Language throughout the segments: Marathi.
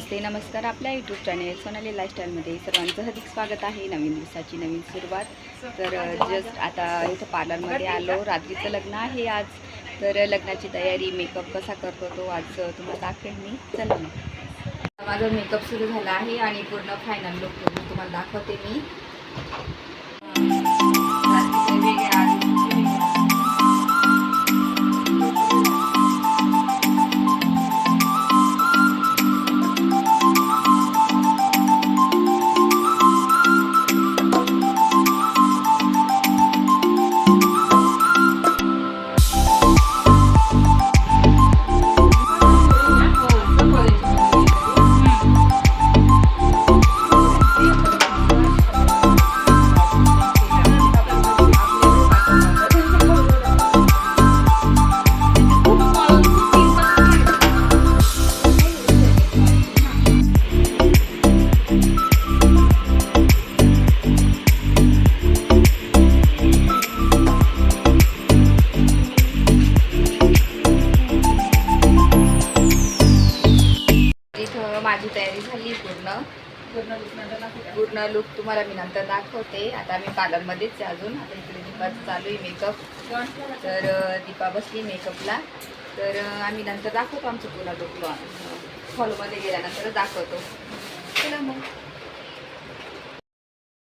नमस्ते नमस्कार. आपल्या यूट्यूब चॅनेल सोनाली लाईफस्टाईलमध्ये सर्वांचं हार्दिक स्वागत आहे. नवीन दिवसाची नवीन सुरुवात. तर जस्ट आता इथं पार्लरमध्ये आलो. रात्रीचं लग्न आहे आज. तर लग्नाची तयारी मेकअप कसा करतो तो आज तुम्हाला दाखवेन मी. चला मग. माझा मेकअप सुरू झाला आहे आणि पूर्ण फायनल लुक तुम्हाला दाखवते मी. वेगळ्या तुम्हाला मी नंतर दाखवते. आता मी पार्लरमध्येच आहे अजून. आता इकडे दीपाचं चालू आहे मेकअप तर दीपा बसली मेकअपला तर आम्ही नंतर दाखवतो आमचं पूर्ण लुक हॉलमध्ये गेल्यानंतर दाखवतो. चला मग.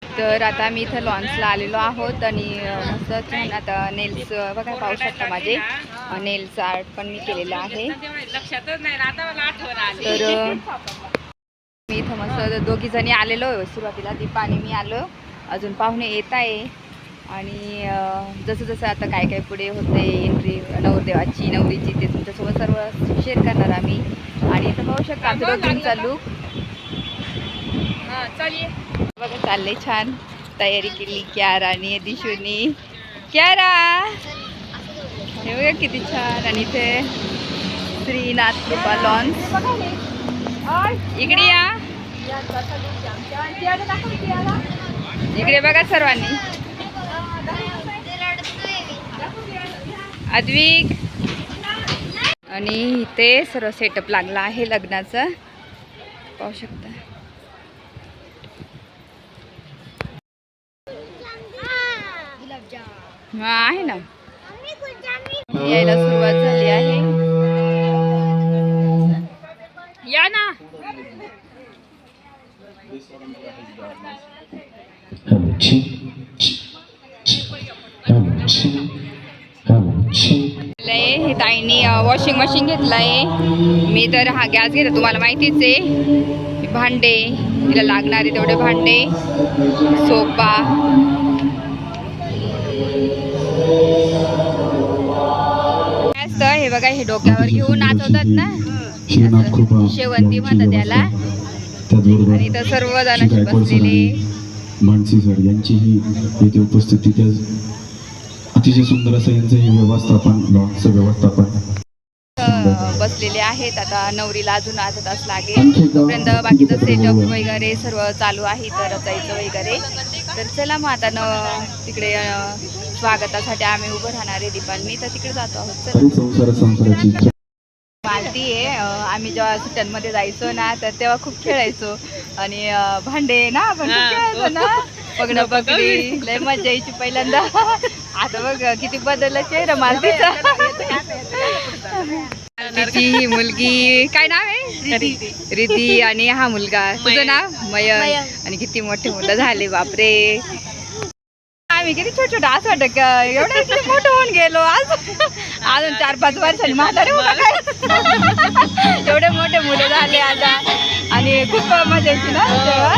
तर आता मी इथं लॉन्चला आलेलो आहोत आणि मस्त छान आता नेल्स बघा पाहू शकता माझे. नेल्स आर्ट पण मी केलेलं आहे. तर मी इथं मस्त दोघी जणी आलेलो सुरुवातीला दीपा आणि मी आलो. अजून पाहुणे येत आहे. आणि अं, जसं जसं आता काय काय पुढे होते एंट्री नवरदेवाची नवरीची ते तुमच्यासोबत सर्व शेअर करणार आम्ही. आणि इथं पाहू शकता आमच्या दोघींचा लुक. बघा चाललंय छान. तयारी केली क्यारा आणि दिशूनी क्यारा! हे बघा किती छान. आणि इथे श्रीनाथ कृपा लॉन्स इकडे या. इकडे बघा सर्वांनी. अद्विक आणि इथे सर्व सेटअप लागला आहे लग्नाचा. पाहू शकता. हा आहे ना. यायला सुरुवात झाली आहे. हे ताईंनी वॉशिंग मशीन घेतलंय. मी तर हा गॅस घेतला तुम्हाला माहितीच आहे. भांडे तिला लागणारे तेवढे भांडे. असतं हे बघा हे डोक्यावर घेऊन नाचवतात ना. शेवंती म्हणतात त्याला आणि इथं सर्वजण बसलेले. मानसी सर यांचीही येथे उपस्थिती त्या अतिशय सुंदर असं यांचं हे व्यवस्थापन लॉन्सचं व्यवस्थापन. बसलेले आहेत. आता नवरीला अजून अर्धा तास लागेल. तोपर्यंत बाकीचं सेटअप. वगैरे सर्व चालू आहे तर जायचं वगैरे. तर चला मग आता न तिकडे स्वागतासाठी आम्ही उभं राहणार आहे दीपांनी. तर तिकडे जातो आहोत. मालती आहे. आम्ही जेव्हा सुट्ट्यांमध्ये जायचो ना तर तेव्हा खूप खेळायचो. आणि भांडे ना आपण ना. पगडं पगडी लय मजा यायची पहिल्यांदा. आता बघ किती बदललं चेहरा मालतीचा तिची ही मुलगी काय नाव आहे? रिधी आणि हा मुलगा. तुझं नाव? मयंक. आणि किती मोठे मुलं झाले बापरे. आम्ही किती छोट छोट असं वाटत का? एवढं मोठं होऊन गेलो. आज अजून चार पाच वर्षांनी म्हातारे एवढे मोठे मुलं झाले आता. आणि खूप मजा येते ना? तेव्हा.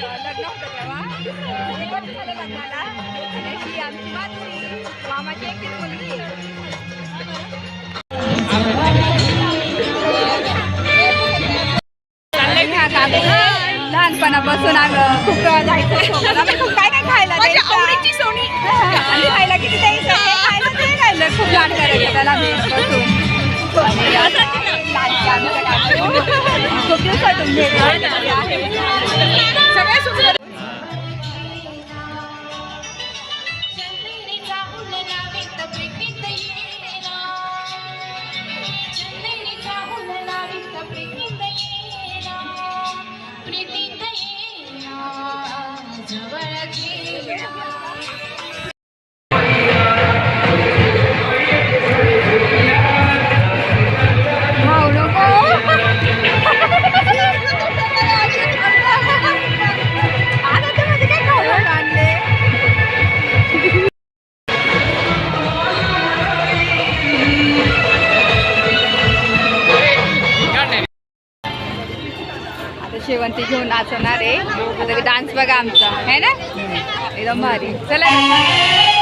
लग्न होतं तेव्हा वर्ष झालं लग्नाला आणि ही आमची माधुरी मामाची एकटीच मुलगी लहानपणापासून आम्ही खूप जायचं. आम्ही खूप काय काय खायला. आणि खायला किती द्यायचं? ते खायला ते खायला. खूप लाड करायचं त्याला मी सगळ्या सुंदर शेवंती घेऊन आहे. आता डान्स बघा आमचा. है ना? एकदम भारी. चला.